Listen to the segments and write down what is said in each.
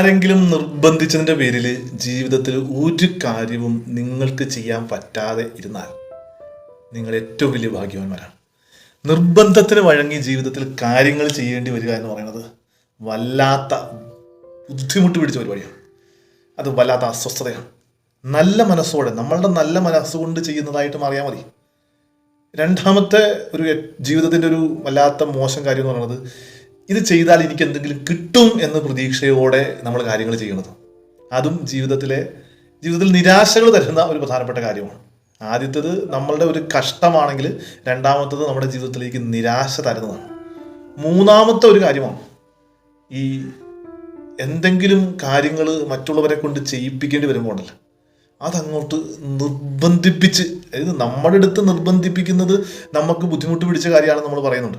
ആരെങ്കിലും നിർബന്ധിച്ചതിന്റെ പേരിൽ ജീവിതത്തിൽ ഒരു കാര്യവും നിങ്ങൾക്ക് ചെയ്യാൻ പറ്റാതെ ഇരുന്നാൽ നിങ്ങൾ ഏറ്റവും വലിയ ഭാഗ്യവാന്മാരാണ്. നിർബന്ധത്തിന് വഴങ്ങി ജീവിതത്തിൽ കാര്യങ്ങൾ ചെയ്യേണ്ടി വരിക എന്ന് പറയുന്നത് വല്ലാത്ത ബുദ്ധിമുട്ട് പിടിച്ച പരിപാടിയാണ്. അത് വല്ലാത്ത അസ്വസ്ഥതയാണ്. നല്ല മനസ്സോടെ നമ്മളുടെ നല്ല മനസ്സുകൊണ്ട് ചെയ്യുന്നതായിട്ട് മാറിയാൽ മതി. രണ്ടാമത്തെ ഒരു ജീവിതത്തിന്റെ ഒരു വല്ലാത്ത മോശം കാര്യം എന്ന് പറയുന്നത് ഇത് ചെയ്താൽ എനിക്ക് എന്തെങ്കിലും കിട്ടും എന്ന പ്രതീക്ഷയോടെ നമ്മൾ കാര്യങ്ങൾ ചെയ്യണത് അതും ജീവിതത്തിലെ ജീവിതത്തിൽ നിരാശകൾ തരുന്ന ഒരു പ്രധാനപ്പെട്ട കാര്യമാണ്. ആദ്യത്തേത് നമ്മളുടെ ഒരു കഷ്ടമാണെങ്കിൽ രണ്ടാമത്തത് നമ്മുടെ ജീവിതത്തിലേക്ക് നിരാശ തരുന്നതാണ്. മൂന്നാമത്തെ ഒരു കാര്യമാണ് ഈ എന്തെങ്കിലും കാര്യങ്ങൾ മറ്റുള്ളവരെ കൊണ്ട് ചെയ്യിപ്പിക്കേണ്ടി വരുമ്പോഴല്ല അതങ്ങോട്ട് നിർബന്ധിപ്പിച്ച് അതായത് നമ്മുടെ അടുത്ത് നിർബന്ധിപ്പിക്കുന്നത് നമുക്ക് ബുദ്ധിമുട്ട് പിടിച്ച കാര്യമാണ് നമ്മൾ പറയുന്നുണ്ട്.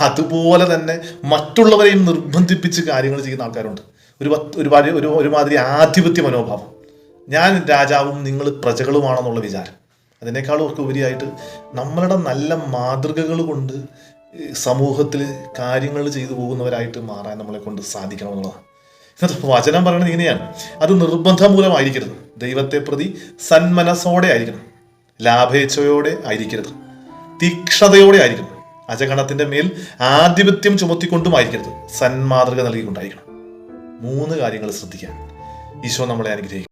അതുപോലെ തന്നെ മറ്റുള്ളവരെയും നിർബന്ധിപ്പിച്ച് കാര്യങ്ങൾ ചെയ്യുന്ന ആൾക്കാരുണ്ട്. ഒരു ഒരുപാട് ഒരു ഒരുമാതിരി ആധിപത്യ മനോഭാവം. ഞാൻ രാജാവും നിങ്ങൾ പ്രജകളുമാണെന്നുള്ള വിചാരം. അതിനേക്കാളും ഒക്കെ ഉപരിയായിട്ട് നമ്മളുടെ നല്ല മാതൃകകൾ കൊണ്ട് സമൂഹത്തിൽ കാര്യങ്ങൾ ചെയ്തു പോകുന്നവരായിട്ട് മാറാൻ നമ്മളെ കൊണ്ട് സാധിക്കണം എന്നുള്ളതാണ്. ഇത് വചനം പറയുന്നത് ഇങ്ങനെയാണ്. അത് നിർബന്ധമൂലമായിരിക്കരുത്. ദൈവത്തെ പ്രതി സന്മനസ്സോടെ ആയിരിക്കണം. ലാഭേച്ഛയോടെ ആയിരിക്കരുത്. തീക്ഷണതയോടെ ആയിരിക്കണം അജഗണത്തിന്റെ മേൽ ആധിപത്യം ചുമത്തിക്കൊണ്ടും ആയിരിക്കരുത് സന്മാതൃക നൽകിക്കൊണ്ടായിരിക്കണം. മൂന്ന് കാര്യങ്ങൾ ശ്രദ്ധിക്കാൻ. ഈശോ നമ്മളെ അനുഗ്രഹിക്കും.